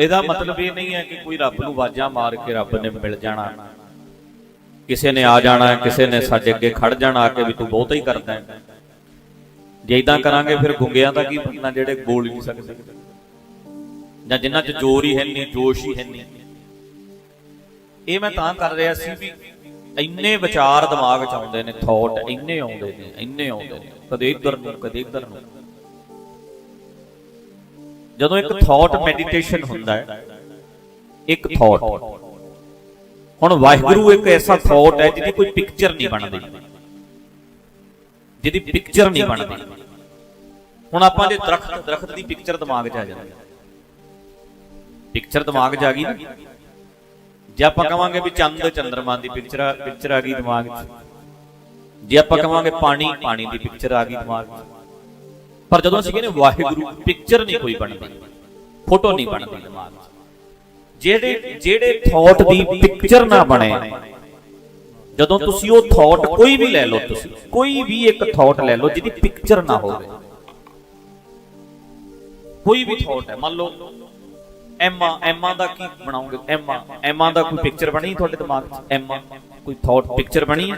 ਇਹਦਾ ਮਤਲਬ ਇਹ ਨਹੀਂ ਹੈ ਕਿ ਕੋਈ ਰੱਬ ਨੂੰ ਵਾਜਾਂ ਮਾਰ ਕੇ ਰੱਬ ਨੇ ਮਿਲ ਜਾਣਾ। ਕਿਸੇ ਨੇ ਆ ਜਾਣਾ ਹੈ, ਕਿਸੇ ਨੇ ਸਾਡੇ ਅੱਗੇ ਖੜ ਜਾਣਾ ਆ ਕੇ ਵੀ ਤੂੰ ਬਹੁਤਾ ਹੀ ਕਰਦਾ ਹੈ। ਜੇ ਇਦਾਂ ਕਰਾਂਗੇ ਫਿਰ ਗੁੰਗਿਆਂ ਦਾ ਕੀ ਬਣਨਾ ਜਿਹੜੇ ਬੋਲ ਨਹੀਂ ਸਕਦੇ? ਜਾਂ ਜਿਨ੍ਹਾਂ 'ਚ ਜ਼ੋਰ ਹੀ ਹੈ ਨਹੀਂ ਜੋਸ਼ ਹੀ ਹੈ ਨਹੀਂ। ਇਹ ਮੈਂ ਤਾਂ ਕਰ ਰਿਹਾ ਸੀ ਵੀ ਇੰਨੇ ਵਿਚਾਰ ਦਿਮਾਗ 'ਚ ਆਉਂਦੇ ਨੇ ਥਾਟ ਇੰਨੇ ਆਉਂਦੇ ਨੇ ਇੰਨੇ ਆਉਂਦੇ ਨੇ। ਕਦੇ ਇੱਧਰ ਨੂੰ ਕਦੇ ਇੱਧਰ ਨੂੰ। ਜਦੋਂ ਇੱਕ ਥਾਟ ਮੈਡੀਟੇਸ਼ਨ ਹੁੰਦਾ ਹੈ ਇੱਕ ਥਾਟ ਹੁਣ ਵਾਹਿਗੁਰੂ ਇੱਕ ਐਸਾ ਥਾਟ ਹੈ ਜਿਹਦੀ ਕੋਈ ਪਿਕਚਰ ਨਹੀਂ ਬਣਦੀ। ਜਿਹਦੀ ਪਿਕਚਰ ਨਹੀਂ ਬਣਦੀ। ਹੁਣ ਆਪਾਂ ਦੇ ਦਰਖਤ ਦਰਖਤ ਦੀ ਪਿਕਚਰ ਦਿਮਾਗ 'ਚ ਆ ਜਾਂਦੀ। ਪਿਕਚਰ ਦਿਮਾਗ 'ਚ ਆ ਗਈ ਨਾ? ਜੇ ਆਪਾਂ ਕਵਾਂਗੇ ਵੀ ਚੰਦ ਚੰਦਰਮਾ ਦੀ ਪਿਕਚਰ ਪਿਕਚਰ ਆ ਗਈ ਦਿਮਾਗ 'ਚ। ਜੇ ਆਪਾਂ ਕਵਾਂਗੇ ਪਾਣੀ ਪਾਣੀ ਦੀ ਪਿਕਚਰ ਆ ਗਈ ਦਿਮਾਗ 'ਚ। ਪਰ ਜਦੋਂ ਅਸੀਂ ਕਹਿੰਦੇ ਵਾਹਿਗੁਰੂ ਪਿਕਚਰ ਨਹੀਂ ਕੋਈ ਬਣਦੀ ਫੋਟੋ ਨਹੀਂ ਬਣਦੀ। ਦਿਮਾਗ 'ਚ ਜਿਹੜੇ ਜਿਹੜੇ ਥਾਟ ਦੀ ਪਿਕਚਰ ਨਾ ਬਣੇ, ਜਦੋਂ ਤੁਸੀਂ ਉਹ ਥਾਟ ਕੋਈ ਵੀ ਲੈ ਲਓ ਤੁਸੀਂ, ਕੋਈ ਵੀ ਇੱਕ ਥਾਟ ਲੈ ਲਓ ਜਿਹਦੀ ਪਿਕਚਰ ਨਾ ਹੋਵੇ। ਕੋਈ ਵੀ ਥਾਟ ਹੈ, ਮੰਨ ਲਓ, ਐਮਾ ਐਮਾ ਦਾ ਕੀ ਬਣਾਉਂਗੇ ਐਮਾ ਐਮਾ ਦਾ ਕੋਈ ਪਿਕਚਰ ਬਣੀ ਤੁਹਾਡੇ ਦਿਮਾਗ 'ਚ? ਐਮਾ, ਕੋਈ ਥਾਟ ਪਿਕਚਰ ਬਣੀ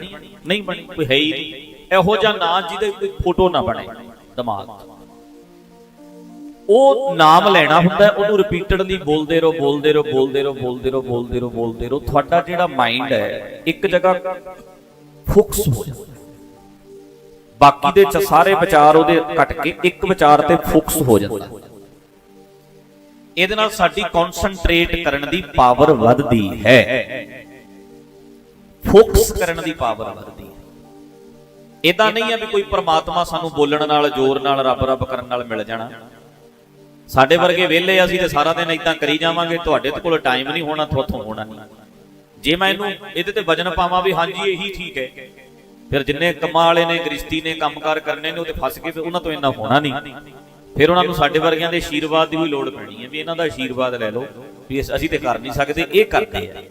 ਨਹੀਂ ਬਣੀ, ਕੋਈ ਹੈ ਹੀ ਨਹੀਂ। ਇਹੋ ਜਿਹਾ ਨਾਂ ਜਿਹਦੇ ਕੋਈ ਫੋਟੋ ਨਾ ਬਣੇ। ਦਿਮਾਗ ਉਹ ਨਾਮ ਲੈਣਾ ਹੁੰਦਾ ਉਹਨੂੰ ਰਿਪੀਟਡਲੀ ਬੋਲਦੇ ਰਹੋ ਬੋਲਦੇ ਰਹੋ ਬੋਲਦੇ ਰਹੋ ਬੋਲਦੇ ਰਹੋ ਬੋਲਦੇ ਰਹੋ ਬੋਲਦੇ ਰਹੋ। ਤੁਹਾਡਾ ਜਿਹੜਾ ਮਾਈਂਡ ਹੈ, ਇੱਕ ਜਗ੍ਹਾ ਫੋਕਸ ਹੋ ਜਾਂਦਾ। ਬਾਕੀ ਦੇ ਚ ਸਾਰੇ ਵਿਚਾਰ ਉਹਦੇ ਕੱਟ ਕੇ ਇੱਕ ਵਿਚਾਰ ਤੇ ਫੋਕਸ ਹੋ ਜਾਂਦਾ। ਇਹਦੇ ਨਾਲ ਸਾਡੀ ਕਨਸੈਂਟਰੇਟ ਕਰਨ ਦੀ ਪਾਵਰ ਵੱਧਦੀ ਹੈ। ਫੋਕਸ ਕਰਨ ਦੀ ਪਾਵਰ ਵੱਧਦੀ ਇਦਾਂ ਨਹੀਂ ਹੈ ਵੀ ਕੋਈ ਪ੍ਰਮਾਤਮਾ ਸਾਨੂੰ ਬੋਲਣ ਨਾਲ ਜ਼ੋਰ ਨਾਲ ਰੱਬ ਰੱਬ ਕਰਨ ਨਾਲ ਮਿਲ ਜਾਣਾ। ਸਾਡੇ ਵਰਗੇ ਵਿਹਲੇ ਅਸੀਂ ਤੇ ਸਾਰਾ ਦਿਨ ਇਦਾਂ ਕਰੀ ਜਾਵਾਂਗੇ ਤੁਹਾਡੇ ਤੇ ਕੋਲ ਟਾਈਮ ਨਹੀਂ ਹੋਣਾ ਤੁਹਾਥੋਂ ਹੋਣਾ ਨਹੀਂ। ਜੇ ਮੈਂ ਇਹਨੂੰ ਇਹਦੇ ਤੇ ਵਜਨ ਪਾਵਾਂ ਵੀ ਹਾਂਜੀ ਇਹੀ ਠੀਕ ਹੈ। ਫਿਰ ਜਿੰਨੇ ਕੰਮਾਂ ਵਾਲੇ ਨੇ ਗ੍ਰਿਸ਼ਤੀ ਨੇ ਕੰਮਕਾਰ ਕਰਨੇ ਨੇ ਉਹ ਤੇ ਫਸ ਕੇ ਫਿਰ ਉਹਨਾਂ ਤੋਂ ਇੰਨਾ ਹੋਣਾ ਨਹੀਂ। ਫਿਰ ਉਹਨਾਂ ਨੂੰ ਸਾਡੇ ਵਰਗਿਆਂ ਦੇ ਆਸ਼ੀਰਵਾਦ ਦੀ ਵੀ ਲੋੜ ਪੈਣੀ ਹੈ ਵੀ ਇਹਨਾਂ ਦਾ ਆਸ਼ੀਰਵਾਦ ਲੈ ਲਓ ਵੀ ਅਸੀਂ ਤੇ ਕਰ ਨਹੀਂ ਸਕਦੇ ਇਹ ਕਰਦੇ ਆ।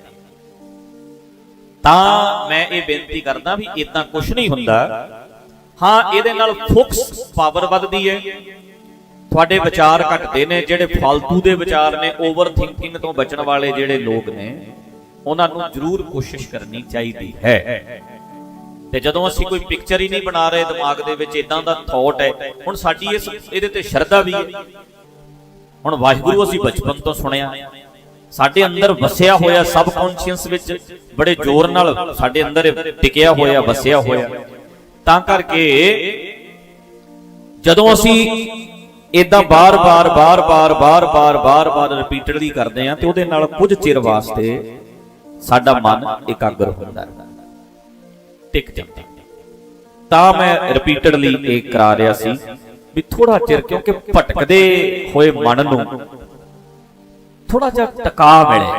ਤਾਂ ਮੈਂ ਇਹ ਬੇਨਤੀ ਕਰਦਾ ਵੀ ਇਦਾਂ ਕੁਝ ਨਹੀਂ ਹੁੰਦਾ। ਹਾਂ, ਇਹਦੇ ਨਾਲ ਫੋਕਸ ਪਾਵਰ ਵੱਧਦੀ ਹੈ। ਤੁਹਾਡੇ ਵਿਚਾਰ ਘਟਦੇ ਨੇ, ਜਿਹੜੇ ਫालतू ਦੇ ਵਿਚਾਰ ਨੇ ਓਵਰ ਥਿੰਕਿੰਗ ਤੋਂ ਬਚਣ ਵਾਲੇ ਜਿਹੜੇ ਲੋਕ ਨੇ, ਉਹਨਾਂ ਨੂੰ ਜ਼ਰੂਰ ਕੋਸ਼ਿਸ਼ ਕਰਨੀ ਚਾਹੀਦੀ ਹੈ। ਤੇ ਜਦੋਂ ਅਸੀਂ ਕੋਈ ਪਿਕਚਰ ਹੀ ਨਹੀਂ ਬਣਾ ਰਹੇ ਦਿਮਾਗ ਦੇ ਵਿੱਚ ਇਦਾਂ ਦਾ ਥਾਟ ਹੈ, ਹੁਣ ਸਾਡੀ ਇਸ ਇਹਦੇ ਤੇ ਸ਼ਰਧਾ ਵੀ ਹੈ। ਹੁਣ ਵਾਹਿਗੁਰੂ ਅਸੀਂ ਬਚਪਨ ਤੋਂ ਸੁਣਿਆ। ਸਾਡੇ ਅੰਦਰ ਵਸਿਆ ਹੋਇਆ ਸਬ ਕੌਨਸ਼ੀਅਸ ਵਿੱਚ ਬੜੇ ਜ਼ੋਰ ਨਾਲ ਸਾਡੇ ਅੰਦਰ ਟਿਕਿਆ ਹੋਇਆ, ਵਸਿਆ ਹੋਇਆ। ਤਾਂ ਕਰਕੇ ਜਦੋਂ ਅਸੀਂ ਇਦਾਂ ਬਾਰ-ਬਾਰ ਬਾਰ-ਬਾਰ ਬਾਰ-ਬਾਰ ਬਾਰ-ਬਾਰ ਰਿਪੀਟਡਲੀ ਕਰਦੇ ਆਂ ਤੇ ਉਹਦੇ ਨਾਲ ਕੁਝ ਚਿਰ ਵਾਸਤੇ ਸਾਡਾ ਮਨ ਇਕਾਗਰ ਹੁੰਦਾ ਹੈ। ਟਿਕ ਜਾਂਦਾ ਤਾਂ ਮੈਂ ਰਿਪੀਟਡਲੀ ਇਹ ਕਰਾ ਰਿਹਾ ਸੀ ਵੀ ਥੋੜਾ ਚਿਰ ਕਿਉਂਕਿ ਭਟਕਦੇ ਹੋਏ ਮਨ ਨੂੰ ਥੋੜਾ ਜਿਹਾ ਟਿਕਾ ਮਿਲੇ।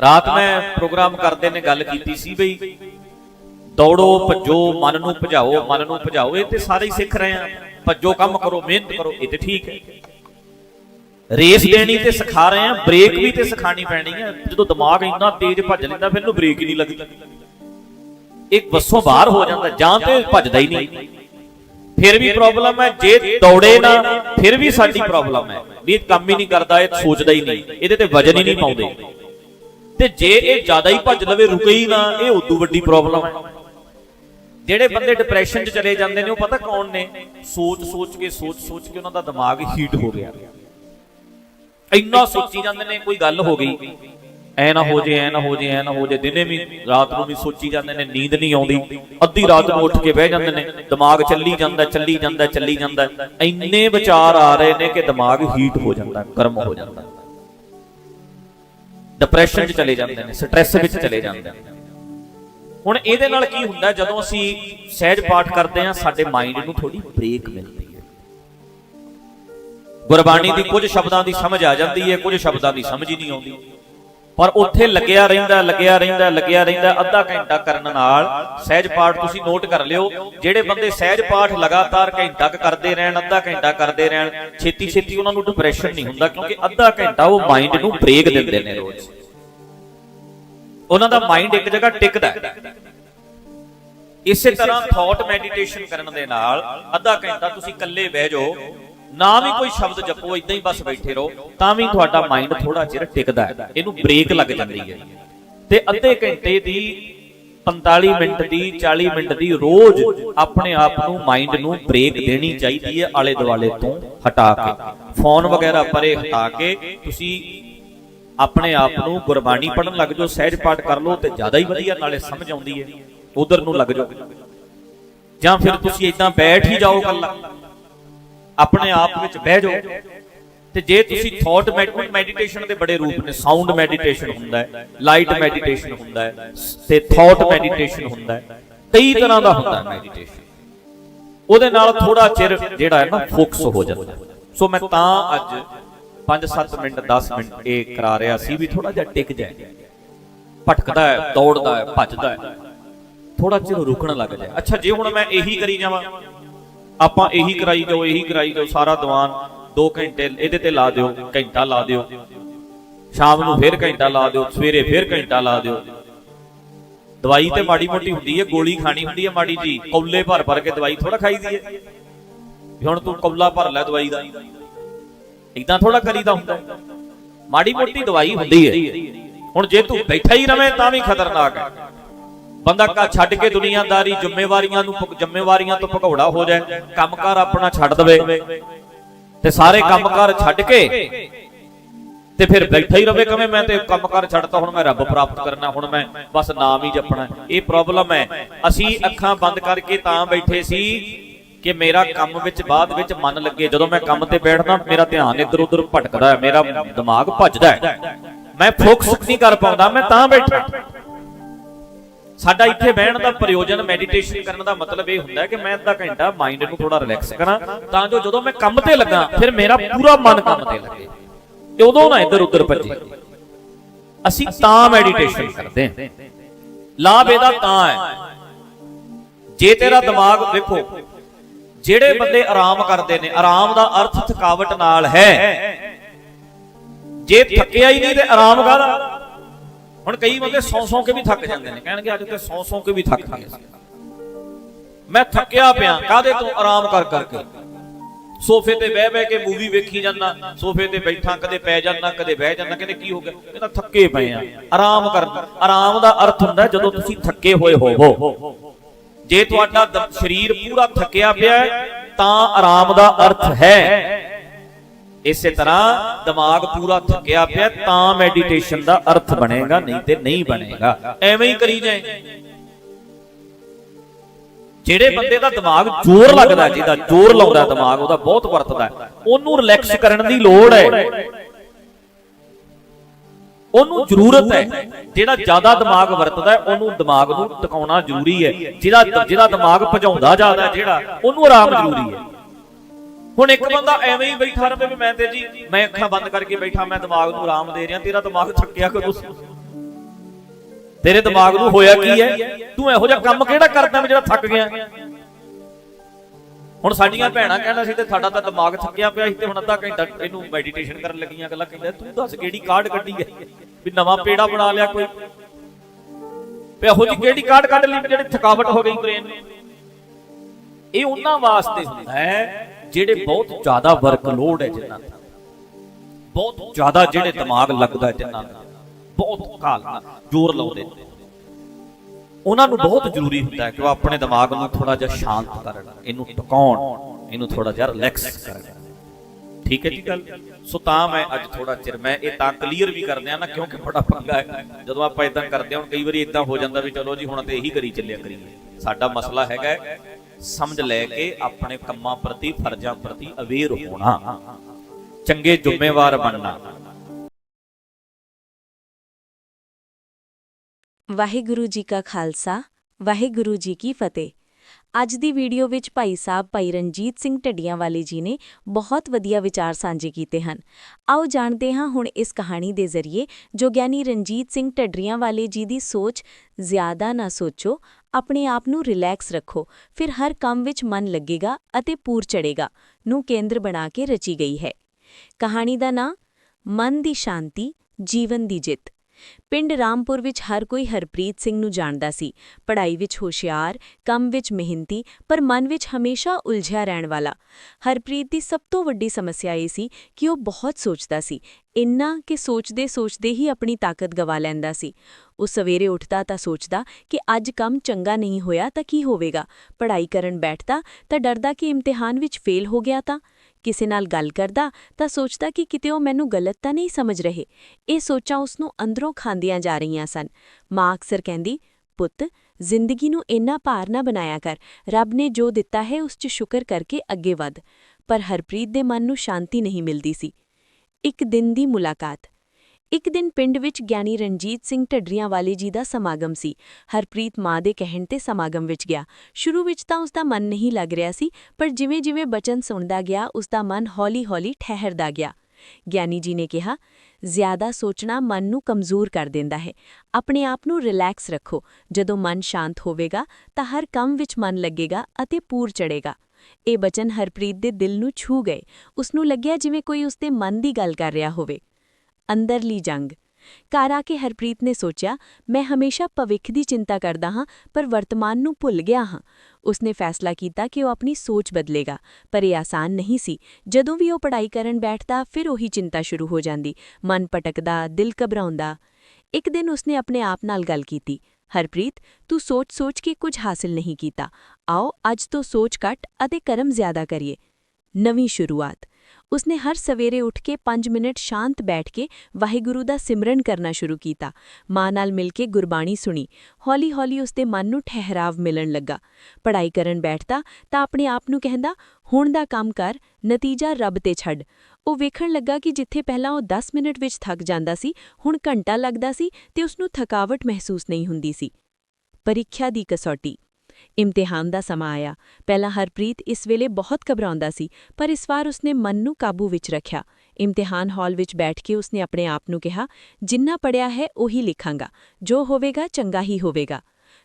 ਰਾਤ ਮੈਂ ਪ੍ਰੋਗਰਾਮ ਕਰਦੇ ਨੇ ਗੱਲ ਕੀਤੀ ਸੀ ਬਈ ਦੌੜੋ ਭੱਜੋ ਮਨ ਨੂੰ ਭਜਾਓ ਮਨ ਨੂੰ ਭਜਾਓ ਇਹ ਤੇ ਸਾਰੇ ਹੀ ਸਿੱਖ ਰਹੇ ਆ। ਭੱਜੋ ਕੰਮ ਕਰੋ ਮਿਹਨਤ ਕਰੋ ਇਹ ਤੇ ਠੀਕ ਹੈ। ਰੇਸ ਦੇਣੀ ਤੇ ਸਿਖਾ ਰਹੇ ਆ ਬ੍ਰੇਕ ਵੀ ਤੇ ਸਿਖਾਣੀ ਪੈਣੀ ਹੈ ਜਦੋਂ ਦਿਮਾਗ ਇੰਨਾ ਤੇਜ਼ ਭੱਜ ਲੈਂਦਾ ਫਿਰ ਇਹਨੂੰ ਬ੍ਰੇਕ ਹੀ ਨਹੀਂ ਲੱਗਦੀ। ਇੱਕ ਬੱਸੋਂ ਬਾਹਰ ਹੋ ਜਾਂਦਾ ਜਾਂ ਤੇ ਭੱਜਦਾ ਹੀ ਨਹੀਂ। ਫਿਰ ਵੀ ਪ੍ਰੋਬਲਮ ਹੈ ਜੇ ਦੌੜੇ ਨਾ ਫਿਰ ਵੀ ਸਾਡੀ ਪ੍ਰੋਬਲਮ ਹੈ। ਵੀ ਇਹ ਕੰਮ ਹੀ ਨਹੀਂ ਕਰਦਾ, ਇਹ ਸੋਚਦਾ ਹੀ ਨਹੀਂ। ਇਹਦੇ ਤੇ ਵਜਨ ਹੀ ਨਹੀਂ ਪਾਉਂਦੇ। ਤੇ ਜੇ ਇਹ ਜ਼ਿਆਦਾ ਹੀ ਭੱਜ ਲਵੇ, ਰੁਕੇ ਹੀ ਨਾ, ਇਹ ਉਦੋਂ ਵੱਡੀ ਪ੍ਰੋਬਲਮ ਹੈ। ਜਿਹੜੇ ਬੰਦੇ ਡਿਪਰੈਸ਼ਨ 'ਚ ਚਲੇ ਜਾਂਦੇ ਨੇ, ਉਹ ਪਤਾ ਕੌਣ ਨੇ? ਸੋਚ ਸੋਚ ਕੇ, ਸੋਚ ਸੋਚ ਕੇ ਉਹਨਾਂ ਦਾ ਦਿਮਾਗ ਹੀਟ ਹੋ ਗਿਆ ਇੰਨਾ ਸੋਚੀ ਜਾਂਦੇ ਨੇ, ਕੋਈ ਗੱਲ ਹੋ ਗਈ। ਐ ਨਾ ਹੋ ਜੇ ਐ ਨਾ ਹੋ ਜੇ ਐ ਨਾ ਹੋ ਜੇ ਦਿਨੇ ਵੀ ਰਾਤ ਨੂੰ ਵੀ ਸੋਚੀ ਜਾਂਦੇ ਨੇ ਨੀਂਦ ਨਹੀਂ ਆਉਂਦੀ। ਅੱਧੀ ਰਾਤ ਨੂੰ ਉੱਠ ਕੇ ਬਹਿ ਜਾਂਦੇ ਨੇ ਦਿਮਾਗ ਚੱਲੀ ਜਾਂਦਾ ਚੱਲੀ ਜਾਂਦਾ ਚੱਲੀ ਜਾਂਦਾ। ਇੰਨੇ ਵਿਚਾਰ ਆ ਰਹੇ ਨੇ ਕਿ ਦਿਮਾਗ ਹੀਟ ਹੋ ਜਾਂਦਾ ਗਰਮ ਹੋ ਜਾਂਦਾ। ਡਿਪਰੈਸ਼ਨ 'ਚ ਚਲੇ ਜਾਂਦੇ ਨੇ ਸਟ੍ਰੈਸ ਵਿੱਚ ਚਲੇ ਜਾਂਦੇ ਨੇ। ਹੁਣ ਇਹਦੇ ਨਾਲ ਕੀ ਹੁੰਦਾ ਜਦੋਂ ਅਸੀਂ ਸਹਿਜ ਪਾਠ ਕਰਦੇ ਹਾਂ ਸਾਡੇ ਮਾਈਂਡ ਨੂੰ ਥੋੜੀ ਬ੍ਰੇਕ ਮਿਲਦੀ ਹੈ। ਗੁਰਬਾਣੀ ਦੀ ਕੁਝ ਸ਼ਬਦਾਂ ਦੀ ਸਮਝ ਆ ਜਾਂਦੀ ਹੈ ਕੁਝ ਸ਼ਬਦਾਂ ਦੀ ਸਮਝ ਹੀ ਨਹੀਂ ਆਉਂਦੀ ਪਰ ਉੱਥੇ ਲੱਗਿਆ ਰਹਿੰਦਾ ਲੱਗਿਆ ਰਹਿੰਦਾ ਲੱਗਿਆ ਰਹਿੰਦਾ ਅੱਧਾ ਘੰਟਾ ਕਰਨ ਨਾਲ ਸਹਿਜ ਪਾਠ ਤੁਸੀਂ ਨੋਟ ਕਰ ਲਿਓ। ਜਿਹੜੇ ਬੰਦੇ ਸਹਿਜ ਪਾਠ ਲਗਾਤਾਰ ਘੰਟਾ ਕਰਦੇ ਰਹਿਣ ਅੱਧਾ ਘੰਟਾ ਕਰਦੇ ਰਹਿਣ ਛੇਤੀ ਛੇਤੀ ਉਹਨਾਂ ਨੂੰ ਡਿਪਰੈਸ਼ਨ ਨਹੀਂ ਹੁੰਦਾ ਕਿਉਂਕਿ ਅੱਧਾ ਘੰਟਾ ਉਹ ਮਾਈਂਡ ਨੂੰ ਬ੍ਰੇਕ ਦਿੰਦੇ ਨੇ ਰੋਜ਼। ਉਹਨਾਂ ਦਾ ਮਾਈਂਡ ਇੱਕ ਜਗ੍ਹਾ ਟਿਕਦਾ। ਹੈ ਇਸੇ ਤਰ੍ਹਾਂ ਥਾਟ ਮੈਡੀਟੇਸ਼ਨ ਕਰਨ ਦੇ ਨਾਲ ਅੱਧਾ ਘੰਟਾ ਤੁਸੀਂ ਇਕੱਲੇ ਬਹਿ ਜਾਓ ਨਾ ਵੀ ਕੋਈ ਸ਼ਬਦ ਜਪੋ ਇਦਾਂ ਹੀ ਬਸ ਬੈਠੇ ਰਹੋ, ਤਾਂ ਵੀ ਤੁਹਾਡਾ ਮਾਈਂਡ ਥੋੜਾ ਚਿਰ ਟਿਕਦਾ ਹੈ। ਇਹਨੂੰ ਬ੍ਰੇਕ ਲੱਗ ਜਾਂਦੀ ਹੈ। ਤੇ ਅੱਧੇ ਘੰਟੇ ਦੀ 45 ਮਿੰਟ ਦੀ 40 ਮਿੰਟ ਦੀ ਰੋਜ਼ ਆਪਣੇ ਆਪ ਨੂੰ ਮਾਈਂਡ ਨੂੰ ਬ੍ਰੇਕ ਦੇਣੀ ਚਾਹੀਦੀ ਹੈ ਆਲੇ ਦੁਆਲੇ ਤੋਂ ਹਟਾ ਕੇ। ਫੋਨ ਵਗੈਰਾ ਪਰੇ ਹਟਾ ਕੇ ਤੁਸੀਂ ਆਪਣੇ ਆਪ ਨੂੰ ਗੁਰਬਾਣੀ ਪੜਨ ਲੱਗ ਜਾਓ, ਸਹਿਜ ਪਾਠ ਕਰ ਲਓ ਤੇ ਜ਼ਿਆਦਾ ਹੀ ਵਧੀਆ, ਨਾਲੇ ਸਮਝ ਆਉਂਦੀ ਹੈ। ਉਧਰ ਨੂੰ ਲੱਗ ਜਾਓ। ਜਾਂ ਫਿਰ ਤੁਸੀਂ ਇਦਾਂ ਬੈਠ ਹੀ ਜਾਓ ਕੱਲਾ ਆਪਣੇ ਆਪ ਵਿੱਚ ਬਹਿ ਜਾਓ। ਤੇ ਜੇ ਤੁਸੀਂ ਥਾਟ ਮੈਡੀਟੇਸ਼ਨ ਦੇ ਬੜੇ ਰੂਪ ਨੇ ਸਾਊਂਡ ਮੈਡੀਟੇਸ਼ਨ ਹੁੰਦਾ ਹੈ ਲਾਈਟ ਮੈਡੀਟੇਸ਼ਨ ਹੁੰਦਾ ਹੈ, ਤੇ ਥਾਟ ਮੈਡੀਟੇਸ਼ਨ ਹੁੰਦਾ ਹੈ, ਕਈ ਤਰ੍ਹਾਂ ਦਾ ਹੁੰਦਾ ਮੈਡੀਟੇਸ਼ਨ ਉਹਦੇ ਨਾਲ ਥੋੜਾ ਚਿਰ ਜਿਹੜਾ ਹੈ ਨਾ ਫੋਕਸ ਹੋ ਜਾਂਦਾ ਸੋ ਮੈਂ ਤਾਂ ਅੱਜ 5-7 ਮਿੰਟ 10 ਮਿੰਟ ਇਹ ਕਰਾ ਰਿਹਾ ਸੀ ਵੀ ਥੋੜਾ ਜਿਹਾ ਟਿਕ ਜਾਏ। ਭਟਕਦਾ ਹੈ, ਦੌੜਦਾ ਹੈ, ਭੱਜਦਾ ਹੈ। ਥੋੜਾ ਚਿਰ ਰੁਕਣ ਲੱਗ ਜਾਏ। ਅੱਛਾ, ਜੇ ਹੁਣ ਮੈਂ ਇਹੀ ਕਰੀ ਜਾਵਾਂ ਆਪਾਂ ਇਹੀ ਕਰਾਈ ਜਾਓ, ਇਹੀ ਕਰਾਈ ਜਾਓ, ਸਾਰਾ ਦੀਵਾਨ 2 ਘੰਟੇ ਇਹਦੇ ਤੇ ਲਾ ਦਿਓ, ਘੰਟਾ ਲਾ ਦਿਓ। ਸ਼ਾਮ ਨੂੰ ਫਿਰ ਘੰਟਾ ਲਾ ਦਿਓ, ਸਵੇਰੇ ਫਿਰ ਘੰਟਾ ਲਾ ਦਿਓ। ਦਵਾਈ ਤੇ ਮਾੜੀ ਮੋਟੀ ਹੁੰਦੀ ਹੈ, ਗੋਲੀ ਖਾਣੀ ਹੁੰਦੀ ਹੈ ਮਾੜੀ ਜੀ, ਕੌਲੇ ਭਰ ਭਰ ਕੇ ਦਵਾਈ ਥੋੜਾ ਖਾਈਦੀ ਹੈ। ਹੁਣ ਤੂੰ ਕੌਲਾ ਭਰ ਲੈ ਦਵਾਈ ਦਾ। ਇਦਾਂ ਥੋੜਾ ਕਰੀਦਾ ਹੁੰਦਾ। ਮਾੜੀ ਮੋਟੀ ਦਵਾਈ ਹੁੰਦੀ ਹੈ। ਹੁਣ ਜੇ ਤੂੰ ਬੈਠਾ ਹੀ ਰਵੇਂ ਤਾਂ ਵੀ ਖਤਰਨਾਕ ਹੈ। ਬੰਦਾ ਕਾ ਛੱਡ ਕੇ ਦੁਨੀਆਦਾਰੀ ਜ਼ਿੰਮੇਵਾਰੀਆਂ ਨੂੰ ਜ਼ਿੰਮੇਵਾਰੀਆਂ ਤੋਂ ਭਗੌੜਾ ਹੋ ਜਾਏ ਕੰਮਕਾਰ ਆਪਣਾ ਛੱਡ ਦਵੇ ਤੇ ਸਾਰੇ ਕੰਮਕਾਰ ਛੱਡ ਕੇ ਤੇ ਫਿਰ ਬੈਠਾ ਹੀ ਰਵੇ ਕਵੇਂ ਮੈਂ ਤੇ ਕੰਮਕਾਰ ਛੱਡਤਾ ਹੁਣ ਮੈਂ ਰੱਬ ਪ੍ਰਾਪਤ ਕਰਨਾ ਹੁਣ ਮੈਂ ਬਸ ਨਾਮ ਹੀ ਜਪਣਾ। ਇਹ ਪ੍ਰੋਬਲਮ ਹੈ। ਅਸੀਂ ਅੱਖਾਂ ਬੰਦ ਕਰਕੇ ਤਾਂ ਬੈਠੇ ਸੀ ਕਿ ਮੇਰਾ ਕੰਮ ਵਿੱਚ ਬਾਅਦ ਵਿੱਚ ਮਨ ਲੱਗੇ। ਜਦੋਂ ਮੈਂ ਕੰਮ ਤੇ ਬੈਠਦਾ ਮੇਰਾ ਧਿਆਨ ਇੱਧਰ ਉੱਧਰ ਭਟਕਦਾ ਹੈ ਮੇਰਾ ਦਿਮਾਗ ਭੱਜਦਾ ਹੈ। ਮੈਂ ਫੋਕਸ ਨਹੀਂ ਕਰ ਪਾਉਂਦਾ ਮੈਂ ਤਾਂ ਬੈਠਾ। ਸਾਡਾ ਇੱਥੇ ਬਹਿਣ ਦਾ ਪ੍ਰਯੋਜਨ ਮੈਡੀਟੇਸ਼ਨ ਕਰਨ ਦਾ ਮਤਲਬ ਇਹ ਹੁੰਦਾ ਹੈ ਕਿ ਮੈਂ ਅੱਧਾ ਘੰਟਾ ਮਾਈਂਡ ਨੂੰ ਥੋੜਾ ਰਿਲੈਕਸ ਕਰਾਂ, ਤਾਂ ਜੋ ਜਦੋਂ ਮੈਂ ਕੰਮ ਤੇ ਲੱਗਾ, ਫਿਰ ਮੇਰਾ ਪੂਰਾ ਮਨ ਕੰਮ ਤੇ ਲੱਗੇ। ਤੇ ਉਦੋਂ ਨਾ ਇੱਧਰ ਉੱਧਰ ਭੱਜੇ ਅਸੀਂ ਤਾਂ ਮੈਡੀਟੇਸ਼ਨ ਕਰਦੇ ਹਾਂ। ਲਾਭ ਇਹਦਾ ਤਾਂ ਹੈ। ਜੇ ਤੇਰਾ ਦਿਮਾਗ ਦੇਖੋ, ਜਿਹੜੇ ਬੰਦੇ ਆਰਾਮ ਕਰਦੇ ਨੇ, ਆਰਾਮ ਦਾ ਅਰਥ ਥਕਾਵਟ ਨਾਲ ਹੈ। ਜੇ ਥੱਕਿਆ ਹੀ ਨਹੀਂ ਤੇ ਆਰਾਮ ਕਰ ਹੁਣ ਕਈ ਬੰਦੇ ਸੌ ਸੌ ਕੇ ਵੀ ਥੱਕ ਜਾਂਦੇ ਨੇ ਕਹਿਣਗੇ ਅੱਜ ਤੇ ਸੌ ਸੌ ਕੇ ਵੀ ਥੱਕ ਗਏ। ਮੈਂ ਥੱਕਿਆ ਪਿਆ ਕਾਦੇ ਤੋਂ ਆਰਾਮ ਕਰ ਕਰਕੇ? ਸੋਫੇ ਤੇ ਬਹਿ ਬਹਿ ਕੇ ਮੂਵੀ ਵੇਖੀ ਜਾਂਦਾ ਸੋਫੇ ਤੇ ਬੈਠਾ ਕਦੇ ਪੈ ਜਾਂਦਾ ਕਦੇ ਬਹਿ ਜਾਂਦਾ ਕਹਿੰਦੇ ਕੀ ਹੋ ਗਿਆ? ਕਹਿੰਦਾ ਥੱਕੇ ਪਏ ਆ ਆਰਾਮ ਕਰ ਆਰਾਮ ਦਾ ਅਰਥ ਹੁੰਦਾ ਜਦੋਂ ਤੁਸੀਂ ਥੱਕੇ ਹੋਏ ਹੋਵੋ ਜੇ ਤੁਹਾਡਾ ਸਰੀਰ ਪੂਰਾ ਥੱਕਿਆ ਪਿਆ ਤਾਂ ਆਰਾਮ ਦਾ ਅਰਥ ਹੈ। ਇਸੇ ਤਰ੍ਹਾਂ ਦਿਮਾਗ ਪੂਰਾ ਥੱਕਿਆ ਪਿਆ ਤਾਂ ਮੈਡੀਟੇਸ਼ਨ ਦਾ ਅਰਥ ਬਣੇਗਾ, ਨਹੀਂ ਤੇ ਨਹੀਂ ਬਣੇਗਾ। ਐਵੇਂ ਹੀ ਕਰੀ ਜਾਏ ਜਿਹੜੇ ਬੰਦੇ ਦਾ ਦਿਮਾਗ ਜ਼ੋਰ ਲੱਗਦਾ ਜਿਹਦਾ ਜ਼ੋਰ ਲਾਉਂਦਾ ਦਿਮਾਗ, ਉਹਦਾ ਬਹੁਤ ਵਰਤਦਾ ਉਹਨੂੰ ਰਿਲੈਕਸ ਕਰਨ ਦੀ ਲੋੜ ਹੈ। ਉਹਨੂੰ ਜ਼ਰੂਰਤ ਹੈ, ਜਿਹੜਾ ਜ਼ਿਆਦਾ ਦਿਮਾਗ ਵਰਤਦਾ ਉਹਨੂੰ ਦਿਮਾਗ ਨੂੰ ਟਿਕਾਉਣਾ ਜ਼ਰੂਰੀ ਹੈ। ਜਿਹੜਾ ਜਿਹੜਾ ਦਿਮਾਗ ਭਜਾਉਂਦਾ ਜ਼ਿਆਦਾ ਹੈ, ਜਿਹੜਾ, ਉਹਨੂੰ ਆਰਾਮ ਜ਼ਰੂਰੀ ਹੈ। ਹੁਣ ਇੱਕ ਬੰਦਾ ਐਵੇਂ ਹੀ ਬੈਠਾ ਰਵੇ ਵੀ ਮੈਂ ਤੇ ਜੀ, ਮੈਂ ਅੱਖਾਂ ਬੰਦ ਕਰਕੇ ਬੈਠਾ, ਮੈਂ ਦਿਮਾਗ ਨੂੰ ਆਰਾਮ ਦੇ ਰਿਹਾ, ਤੇਰਾ ਦਿਮਾਗ ਥੱਕਿਆ ਕਦੋਂ ਤੇਰੇ ਦਿਮਾਗ ਨੂੰ ਹੋਇਆ ਕੀ ਹੈ? ਤੂੰ ਇਹੋ ਜਿਹਾ ਕੰਮ ਕਿਹੜਾ ਕਰਦਾ ਜਿਹੜਾ ਥੱਕ ਗਿਆ? ਹੁਣ ਸਾਡੀਆਂ ਭੈਣਾਂ ਕਹਿੰਦਾ ਸੀ ਤੇ ਸਾਡਾ ਤਾਂ ਦਿਮਾਗ ਥੱਕਿਆ ਪਿਆ ਸੀ ਤੇ ਹੁਣ ਅੱਧਾ ਘੰਟਾ ਇਹਨੂੰ ਮੈਡੀਟੇਸ਼ਨ ਕਰਨ ਲੱਗੀਆਂ ਗੱਲਾਂ ਕਹਿੰਦਾ, ਤੂੰ ਦੱਸ ਕਿਹੜੀ ਕਾਢ ਕੱਢੀ ਹੈ? ਵੀ ਨਵਾਂ ਪੇੜਾ ਬਣਾ ਲਿਆ ਕੋਈ? ਵੀ ਇਹੋ ਜਿਹੀ ਕਿਹੜੀ ਕਾਢ ਕੱਢ ਲਈ ਜਿਹੜੀ ਥਕਾਵਟ ਹੋ ਗਈ ਬ੍ਰੇਨ ਨੂੰ? ਇਹ ਉਹਨਾਂ ਵਾਸਤੇ ਹੁੰਦਾ ਹੈ ਜਿਹੜੇ ਬਹੁਤ ਜ਼ਿਆਦਾ ਵਰਕਲੋਡ ਹੈ ਜਿਨ੍ਹਾਂ ਦਾ। ਬਹੁਤ ਜ਼ਿਆਦਾ ਜਿਹੜੇ ਦਿਮਾਗ ਲੱਗਦਾ ਜਿਨ੍ਹਾਂ ਦਾ। ਬਹੁਤ ਕਾਲ ਜ਼ੋਰ ਲਾਉਂਦੇ ਨੇ। ਉਹਨਾਂ ਨੂੰ ਬਹੁਤ ਜ਼ਰੂਰੀ ਹੁੰਦਾ ਹੈ ਕਿ ਉਹ ਆਪਣੇ ਦਿਮਾਗ ਨੂੰ ਥੋੜਾ ਜਿਹਾ ਸ਼ਾਂਤ ਕਰਨ ਇਹਨੂੰ ਟਿਕਾਉਣ ਇਹਨੂੰ ਥੋੜਾ ਜਿਹਾ ਰਿਲੈਕਸ ਕਰਨ। ਠੀਕ ਹੈ ਜੀ। ਗੱਲ ਸੋ ਤਾਂ ਮੈਂ ਅੱਜ ਥੋੜਾ ਚਿਰ ਮੈਂ ਇਹ ਤਾਂ ਕਲੀਅਰ ਵੀ ਕਰਦੇ ਆ ਨਾ ਕਿਉਂਕਿ ਬੜਾ ਪੰਗਾ ਹੈ। ਜਦੋਂ ਆਪਾਂ ਇਦਾਂ ਕਰਦੇ ਹਾਂ ਹੁਣ ਕਈ ਵਾਰੀ ਇਦਾਂ ਹੋ ਜਾਂਦਾ ਵੀ ਚਲੋ ਜੀ ਹੁਣ ਤੇ ਇਹੀ ਕਰੀ ਚੱਲਿਆ ਕਰੀਏ। ਸਾਡਾ ਮਸਲਾ ਹੈਗਾ ਸਮਝ ਲੈ ਕੇ ਆਪਣੇ ਕੰਮਾਂ ਪ੍ਰਤੀ, ਫਰਜ਼ਾਂ ਪ੍ਰਤੀ ਅਵੇਅਰ ਹੋਣਾ। ਚੰਗੇ ਜ਼ਿੰਮੇਵਾਰ ਬਣਨਾ। ਵਾਹਿਗੁਰੂ ਜੀ ਕਾ ਖਾਲਸਾ, ਵਾਹਿਗੁਰੂ ਜੀ ਕੀ ਫਤਿਹ। ਅੱਜ ਦੀ ਵੀਡੀਓ ਵਿੱਚ ਭਾਈ ਸਾਹਿਬ, ਭਾਈ ਰਣਜੀਤ ਸਿੰਘ ਢੱਡੀਆਂ ਵਾਲੇ ਜੀ ਨੇ ਬਹੁਤ ਵਧੀਆ ਵਿਚਾਰ ਸਾਂਝੇ ਕੀਤੇ ਹਨ। ਆਓ ਜਾਣਦੇ ਹਾਂ ਹੁਣ ਇਸ ਕਹਾਣੀ ਦੇ ਜ਼ਰੀਏ ਜੋ ਗਿਆਨੀ ਰਣਜੀਤ ਸਿੰਘ ਢੱਡਰੀਆਂ ਵਾਲੇ ਜੀ ਦੀ ਸੋਚ ਜ਼ਿਆਦਾ ਨਾ ਸੋਚੋ ਆਪਣੇ ਆਪ ਨੂੰ ਰਿਲੈਕਸ ਰੱਖੋ। ਫਿਰ ਹਰ ਕੰਮ ਵਿੱਚ ਮਨ ਲੱਗੇਗਾ ਅਤੇ ਪੂਰ ਚੜੇਗਾ ਨੂੰ ਕੇਂਦਰ ਬਣਾ ਕੇ ਰਚੀ ਗਈ ਹੈ। ਕਹਾਣੀ ਦਾ ਨਾਂ, ਮਨ ਦੀ ਸ਼ਾਂਤੀ, ਜੀਵਨ ਦੀ ਜਿੱਤ। ਪਿੰਡ ਰਾਮਪੁਰ ਵਿੱਚ ਹਰ ਕੋਈ ਹਰਪ੍ਰੀਤ ਸਿੰਘ ਨੂੰ ਜਾਣਦਾ ਸੀ। ਪੜ੍ਹਾਈ ਵਿੱਚ ਹੋਸ਼ਿਆਰ, ਕੰਮ ਵਿੱਚ ਮਿਹਨਤੀ, ਪਰ ਮਨ ਵਿੱਚ ਹਮੇਸ਼ਾ ਉਲਝਿਆ ਰਹਿਣ ਵਾਲਾ। ਹਰਪ੍ਰੀਤ ਦੀ ਸਭ ਤੋਂ ਵੱਡੀ ਸਮੱਸਿਆ ਇਹ ਸੀ ਕਿ ਉਹ ਬਹੁਤ ਸੋਚਦਾ ਸੀ। ਇੰਨਾ ਕਿ ਸੋਚਦੇ ਸੋਚਦੇ ਹੀ ਆਪਣੀ ਤਾਕਤ ਗਵਾ ਲੈਂਦਾ ਸੀ। ਉਹ ਸਵੇਰੇ ਉੱਠਦਾ ਤਾਂ ਸੋਚਦਾ ਕਿ ਅੱਜ ਕੰਮ ਚੰਗਾ ਨਹੀਂ ਹੋਇਆ ਤਾਂ ਕੀ ਹੋਵੇਗਾ। ਪੜ੍ਹਾਈ ਕਰਨ ਬੈਠਦਾ ਤਾਂ ਡਰਦਾ ਕਿ ਇਮਤਿਹਾਨ ਵਿੱਚ ਫੇਲ ਹੋ ਗਿਆ ਤਾਂ। ਕਿਸੇ ਨਾਲ ਗੱਲ ਕਰਦਾ ਤਾਂ ਸੋਚਦਾ ਕਿ ਕਿਤੇ ਉਹ ਮੈਨੂੰ ਗਲਤ ਤਾਂ ਨਹੀਂ ਸਮਝ ਰਹੇ। ਇਹ ਸੋਚਾਂ ਉਸ ਨੂੰ ਅੰਦਰੋਂ ਖਾਂਦੀਆਂ ਜਾ ਰਹੀਆਂ ਸਨ। ਮਾਂ ਅਕਸਰ ਕਹਿੰਦੀ, ਪੁੱਤ, ਜ਼ਿੰਦਗੀ ਨੂੰ ਇੰਨਾ ਭਾਰ ਨਾ ਬਣਾਇਆ ਕਰ। ਰੱਬ ਨੇ ਜੋ ਦਿੱਤਾ ਹੈ ਉਸ 'ਚ ਸ਼ੁਕਰ ਕਰਕੇ ਅੱਗੇ ਵਧ। ਪਰ ਹਰਪ੍ਰੀਤ ਦੇ ਮਨ ਨੂੰ ਸ਼ਾਂਤੀ ਨਹੀਂ ਮਿਲਦੀ ਸੀ। ਇੱਕ ਦਿਨ ਦੀ ਮੁਲਾਕਾਤ। ਇੱਕ ਦਿਨ ਪਿੰਡ ਵਿੱਚ ਗਿਆਨੀ ਰਣਜੀਤ ਸਿੰਘ ਢੱਡਰੀਆਂ ਵਾਲੇ ਜੀ ਦਾ ਸਮਾਗਮ ਸੀ। ਹਰਪ੍ਰੀਤ ਮਾਂ ਦੇ ਕਹਿਣ ਤੇ ਸਮਾਗਮ ਵਿੱਚ ਗਿਆ। ਸ਼ੁਰੂ ਵਿੱਚ ਤਾਂ ਉਸ ਦਾ ਮਨ ਨਹੀਂ ਲੱਗ ਰਿਹਾ ਸੀ, ਪਰ ਜਿਵੇਂ-ਜਿਵੇਂ ਬਚਨ ਸੁਣਦਾ ਗਿਆ ਉਸ ਦਾ ਮਨ ਹੌਲੀ-ਹੌਲੀ ਠਹਿਰਦਾ ਗਿਆ। ਗਿਆਨੀ ਜੀ ਨੇ ਕਿਹਾ, ਜ਼ਿਆਦਾ ਸੋਚਣਾ ਮਨ ਨੂੰ ਕਮਜ਼ੋਰ ਕਰ ਦਿੰਦਾ ਹੈ। ਆਪਣੇ ਆਪ ਨੂੰ ਰਿਲੈਕਸ ਰੱਖੋ। ਜਦੋਂ ਮਨ ਸ਼ਾਂਤ ਹੋਵੇਗਾ, ਤਾਂ ਹਰ ਕੰਮ ਵਿੱਚ ਮਨ ਲੱਗੇਗਾ ਅਤੇ ਪੂਰ ਚੜੇਗਾ ਇਹ ਬਚਨ ਹਰਪ੍ਰੀਤ ਦੇ ਦਿਲ ਨੂੰ ਛੂ ਗਏ। ਉਸ ਨੂੰ ਲੱਗਿਆ ਜਿਵੇਂ ਕੋਈ ਉਸ ਦੇ ਮਨ ਦੀ ਗੱਲ ਕਰ ਰਿਹਾ ਹੋਵੇ। ਅੰਦਰਲੀ ਜੰਗ। ਘਰ ਆ ਕੇ ਹਰਪ੍ਰੀਤ ਨੇ ਸੋਚਿਆ, ਮੈਂ ਹਮੇਸ਼ਾ ਭਵਿੱਖ ਦੀ ਚਿੰਤਾ ਕਰਦਾ ਹਾਂ, ਪਰ ਵਰਤਮਾਨ ਨੂੰ ਭੁੱਲ ਗਿਆ ਹਾਂ। ਉਸਨੇ ਫੈਸਲਾ ਕੀਤਾ ਕਿ ਉਹ ਆਪਣੀ ਸੋਚ ਬਦਲੇਗਾ, ਪਰ ਇਹ ਆਸਾਨ ਨਹੀਂ ਸੀ। ਜਦੋਂ ਵੀ ਉਹ ਪੜ੍ਹਾਈ ਕਰਨ ਬੈਠਦਾ, ਫਿਰ ਉਹੀ ਚਿੰਤਾ ਸ਼ੁਰੂ ਹੋ ਜਾਂਦੀ। ਮਨ ਭਟਕਦਾ, ਦਿਲ ਘਬਰਾਉਂਦਾ। ਇੱਕ ਦਿਨ ਉਸਨੇ ਆਪਣੇ ਆਪ ਨਾਲ ਗੱਲ ਕੀਤੀ। ਹਰਪ੍ਰੀਤ, ਤੂੰ ਸੋਚ-ਸੋਚ ਕੇ ਕੁਝ ਹਾਸਿਲ ਨਹੀਂ ਕੀਤਾ। ਆਓ, ਅੱਜ ਤੋਂ ਸੋਚ ਘੱਟ ਅਤੇ ਕਰਮ ਜ਼ਿਆਦਾ ਕਰੀਏ। ਨਵੀਂ ਸ਼ੁਰੂਆਤ। ਉਸਨੇ ਹਰ ਸਵੇਰੇ ਉੱਠ ਕੇ 5 ਮਿੰਟ ਸ਼ਾਂਤ ਬੈਠ ਕੇ ਵਾਹਿਗੁਰੂ ਦਾ ਸਿਮਰਨ ਕਰਨਾ ਸ਼ੁਰੂ ਕੀਤਾ। ਮਾਂ ਨਾਲ ਮਿਲ ਕੇ ਗੁਰਬਾਣੀ ਸੁਣੀ। ਹੌਲੀ-ਹੌਲੀ ਉਸਦੇ ਮਨ ਨੂੰ ਠਹਿਰਾਵ ਮਿਲਣ ਲੱਗਾ। ਪੜ੍ਹਾਈ ਕਰਨ ਬੈਠਦਾ ਤਾਂ ਆਪਣੇ ਆਪ ਨੂੰ ਕਹਿੰਦਾ, ਹੁਣ ਦਾ ਕੰਮ ਕਰ, ਨਤੀਜਾ ਰੱਬ ਤੇ ਛੱਡ। ਉਹ ਵੇਖਣ ਲੱਗਾ ਕਿ ਜਿੱਥੇ ਪਹਿਲਾਂ ਉਹ 10 ਮਿੰਟ ਵਿੱਚ ਥੱਕ ਜਾਂਦਾ ਸੀ, ਹੁਣ ਘੰਟਾ ਲੱਗਦਾ ਸੀ ਤੇ ਉਸ ਨੂੰ ਥਕਾਵਟ ਮਹਿਸੂਸ ਨਹੀਂ ਹੁੰਦੀ ਸੀ। ਪ੍ਰੀਖਿਆ ਦੀ ਕਸੌਟੀ ਇਮਤਿਹਾਨ ਦਾ ਸਮਾਂ ਆਇਆ। ਪਹਿਲਾਂ ਹਰਪ੍ਰੀਤ ਇਸ ਵੇਲੇ ਬਹੁਤ ਘਬਰਾਉਂਦਾ ਸੀ, ਪਰ ਇਸ ਵਾਰ ਉਸਨੇ ਮਨ ਨੂੰ ਕਾਬੂ ਵਿੱਚ ਰੱਖਿਆ। ਇਮਤਿਹਾਨ ਹਾਲ ਵਿੱਚ ਬੈਠ ਕੇ ਉਸਨੇ ਆਪਣੇ ਆਪ ਨੂੰ ਕਿਹਾ, ਜਿੰਨਾ ਪੜਿਆ ਹੈ, ਉਹੀ ਲਿਖਾਂਗਾ। ਜੋ ਹੋਵੇਗਾ, ਚੰਗਾ ਹੀ ਹੋਵੇਗਾ।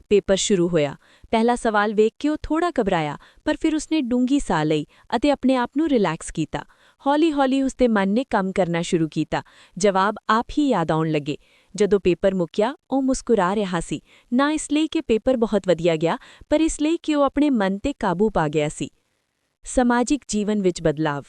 ਪੇਪਰ ਸ਼ੁਰੂ ਹੋਇਆ। ਪਹਿਲਾ ਸਵਾਲ ਵੇਖ ਕੇ ਉਹ ਥੋੜਾ ਘਬਰਾਇਆ, ਪਰ ਫਿਰ ਉਸਨੇ ਡੂੰਗੀ ਸਾਹ ਲਈ ਅਤੇ ਆਪਣੇ ਆਪ ਨੂੰ ਰਿਲੈਕਸ ਕੀਤਾ। ਹੌਲੀ-ਹੌਲੀ ਉਸਦੇ ਮਨ ਨੇ ਕੰਮ ਕਰਨਾ ਸ਼ੁਰੂ ਕੀਤਾ। ਜਵਾਬ ਆਪ ਹੀ ਯਾਦ ਆਉਣ ਲੱਗੇ। ਜਦੋਂ ਪੇਪਰ ਮੁੱਕਿਆ, ਉਹ ਮੁਸਕਰਾ ਰਿਹਾ ਸੀ। ਨਾ ਇਸ ਲਈ ਕਿ ਪੇਪਰ ਬਹੁਤ ਵਧੀਆ ਗਿਆ, ਪਰ ਇਸ ਲਈ ਕਿ ਉਹ ਆਪਣੇ ਮਨ ਤੇ ਕਾਬੂ ਪਾ ਗਿਆ ਸੀ। ਸਮਾਜਿਕ ਜੀਵਨ ਵਿੱਚ ਬਦਲਾਵ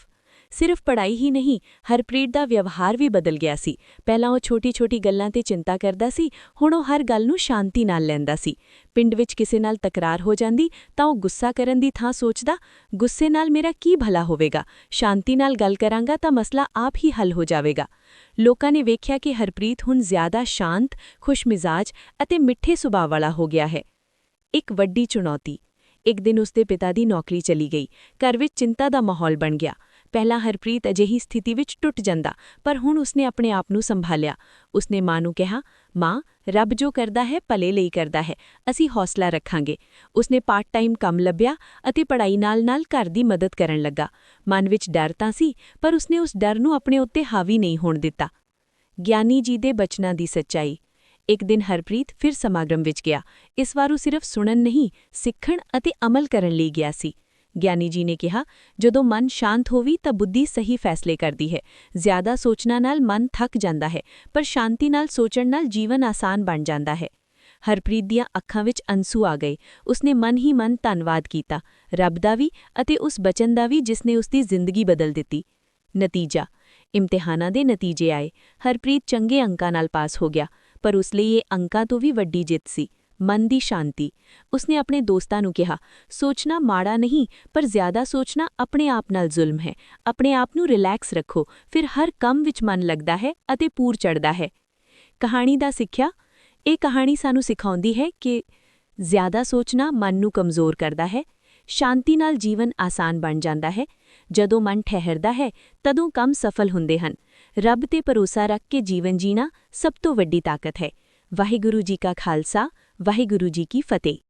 ਸਿਰਫ ਪੜ੍ਹਾਈ ਹੀ ਨਹੀਂ, ਹਰਪ੍ਰੀਤ ਦਾ ਵਿਵਹਾਰ ਵੀ ਬਦਲ ਗਿਆ ਸੀ। ਪਹਿਲਾਂ ਉਹ ਛੋਟੀ-ਛੋਟੀ ਗੱਲਾਂ ਤੇ ਚਿੰਤਾ ਕਰਦਾ ਸੀ, ਹੁਣ ਉਹ ਹਰ ਗੱਲ ਨੂੰ ਸ਼ਾਂਤੀ ਨਾਲ ਲੈਂਦਾ ਸੀ। ਪਿੰਡ ਵਿੱਚ ਕਿਸੇ ਨਾਲ ਤਕਰਾਰ ਹੋ ਜਾਂਦੀ, ਤਾਂ ਉਹ ਗੁੱਸਾ ਕਰਨ ਦੀ ਥਾਂ ਸੋਚਦਾ, ਗੁੱਸੇ ਨਾਲ ਮੇਰਾ ਕੀ ਭਲਾ ਹੋਵੇਗਾ? ਸ਼ਾਂਤੀ ਨਾਲ ਗੱਲ ਕਰਾਂਗਾ ਤਾਂ ਮਸਲਾ ਆਪ ਹੀ ਹੱਲ ਹੋ ਜਾਵੇਗਾ। ਲੋਕਾਂ ਨੇ ਵੇਖਿਆ ਕਿ ਹਰਪ੍ਰੀਤ ਹੁਣ ਜ਼ਿਆਦਾ ਸ਼ਾਂਤ, ਖੁਸ਼ਮਿਜ਼ਾਜ ਅਤੇ ਮਿੱਠੇ ਸੁਭਾਅ ਵਾਲਾ ਹੋ ਗਿਆ ਹੈ। ਇੱਕ ਵੱਡੀ ਚੁਣੌਤੀ। ਇੱਕ ਦਿਨ ਉਸਦੇ ਪਿਤਾ ਦੀ ਨੌਕਰੀ ਚਲੀ ਗਈ। ਘਰ ਵਿੱਚ ਚਿੰਤਾ ਦਾ ਮਾਹੌਲ ਬਣ ਗਿਆ। ਪਹਿਲਾਂ ਹਰਪ੍ਰੀਤ ਅਜਿਹੀ ਸਥਿਤੀ ਵਿੱਚ ਟੁੱਟ ਜਾਂਦਾ, ਪਰ ਹੁਣ ਉਸਨੇ ਆਪਣੇ ਆਪ ਨੂੰ ਸੰਭਾਲਿਆ। ਉਸਨੇ ਮਾਂ ਨੂੰ ਕਿਹਾ, ਮਾਂ, ਰੱਬ ਜੋ ਕਰਦਾ ਹੈ, ਭਲੇ ਲਈ ਕਰਦਾ ਹੈ, ਅਸੀਂ ਹੌਸਲਾ ਰੱਖਾਂਗੇ। ਉਸਨੇ ਪਾਰਟ ਟਾਈਮ ਕੰਮ ਲੱਭਿਆ ਅਤੇ ਪੜ੍ਹਾਈ ਨਾਲ-ਨਾਲ ਘਰ ਦੀ ਮਦਦ ਕਰਨ ਲੱਗਾ। ਮਨ ਵਿੱਚ ਡਰ ਤਾਂ ਸੀ, ਪਰ ਉਸਨੇ ਉਸ ਡਰ ਨੂੰ ਆਪਣੇ ਉੱਤੇ ਹਾਵੀ ਨਹੀਂ ਹੋਣ ਦਿੱਤਾ। ਗਿਆਨੀ ਜੀ ਦੇ ਬਚਨਾਂ ਦੀ ਸੱਚਾਈ। ਇੱਕ ਦਿਨ ਹਰਪ੍ਰੀਤ ਫਿਰ ਸਮਾਗਮ ਵਿੱਚ ਗਿਆ। ਇਸ ਵਾਰ ਉਹ ਸਿਰਫ ਸੁਣਨ ਨਹੀਂ, ਸਿੱਖਣ ਅਤੇ ਅਮਲ ਕਰਨ ਲਈ ਗਿਆ ਸੀ। ਗਿਆਨੀ ਜੀ ਨੇ ਕਿਹਾ, ਜਦੋਂ ਮਨ ਸ਼ਾਂਤ ਹੋਵੀ ਤਾਂ ਬੁੱਧੀ ਸਹੀ ਫੈਸਲੇ ਕਰਦੀ ਹੈ। ਜ਼ਿਆਦਾ ਸੋਚਣਾ ਨਾਲ ਮਨ ਥੱਕ ਜਾਂਦਾ ਹੈ, ਪਰ ਸ਼ਾਂਤੀ ਨਾਲ ਸੋਚਣ ਨਾਲ ਜੀਵਨ ਆਸਾਨ ਬਣ ਜਾਂਦਾ ਹੈ। ਹਰਪ੍ਰੀਤ ਦੀਆਂ ਅੱਖਾਂ ਵਿੱਚ ਅੰਸੂ ਆ ਗਏ। ਉਸਨੇ ਮਨ ਹੀ ਮਨ ਧੰਨਵਾਦ ਕੀਤਾ। ਰੱਬ ਦਾ ਵੀ ਅਤੇ ਉਸ ਬਚਨ ਦਾ ਵੀ ਜਿਸ ਨੇ ਉਸਦੀ ਜ਼ਿੰਦਗੀ ਬਦਲ ਦਿੱਤੀ। ਨਤੀਜਾ, ਇਮਤਿਹਾਨਾਂ ਦੇ ਨਤੀਜੇ ਆਏ। ਹਰਪ੍ਰੀਤ ਚੰਗੇ ਅੰਕਾਂ ਨਾਲ ਪਾਸ ਹੋ ਗਿਆ, ਪਰ ਉਸ ਲਈ ਇਹ ਅੰਕਾਂ ਤੋਂ ਵੀ ਵੱਡੀ ਜਿੱਤ ਸੀ। ਮਨ ਦੀ ਸ਼ਾਂਤੀ। ਉਸਨੇ ਆਪਣੇ ਦੋਸਤਾਂ ਨੂੰ ਕਿਹਾ, ਸੋਚਣਾ ਮਾੜਾ ਨਹੀਂ, ਪਰ ਜ਼ਿਆਦਾ ਸੋਚਣਾ ਆਪਣੇ ਆਪ ਨਾਲ ਜ਼ੁਲਮ ਹੈ। ਆਪਣੇ ਆਪ ਨੂੰ ਰਿਲੈਕਸ ਰੱਖੋ। ਫਿਰ ਹਰ ਕੰਮ ਵਿੱਚ ਮਨ ਲੱਗਦਾ ਹੈ ਅਤੇ ਪੂਰ ਚੜਦਾ ਹੈ। ਕਹਾਣੀ ਦਾ ਸਿੱਖਿਆ, ਇਹ ਕਹਾਣੀ ਸਾਨੂੰ ਸਿਖਾਉਂਦੀ ਹੈ ਕਿ ਜ਼ਿਆਦਾ ਸੋਚਣਾ ਮਨ ਨੂੰ ਕਮਜ਼ੋਰ ਕਰਦਾ ਹੈ। ਸ਼ਾਂਤੀ ਨਾਲ ਜੀਵਨ ਆਸਾਨ ਬਣ ਜਾਂਦਾ ਹੈ। ਜਦੋਂ ਮਨ ਠਹਿਰਦਾ ਹੈ, ਤਦੋਂ ਕੰਮ ਸਫਲ ਹੁੰਦੇ ਹਨ। ਰੱਬ ਤੇ ਭਰੋਸਾ ਰੱਖ ਕੇ ਜੀਵਨ ਜੀਣਾ ਸਭ ਤੋਂ ਵੱਡੀ ਤਾਕਤ ਹੈ। ਵਾਹਿਗੁਰੂ ਜੀ ਕਾ ਖਾਲਸਾ ਵਾਹਿਗੁਰੂ ਜੀ ਕੀ ਫਤਿਹ।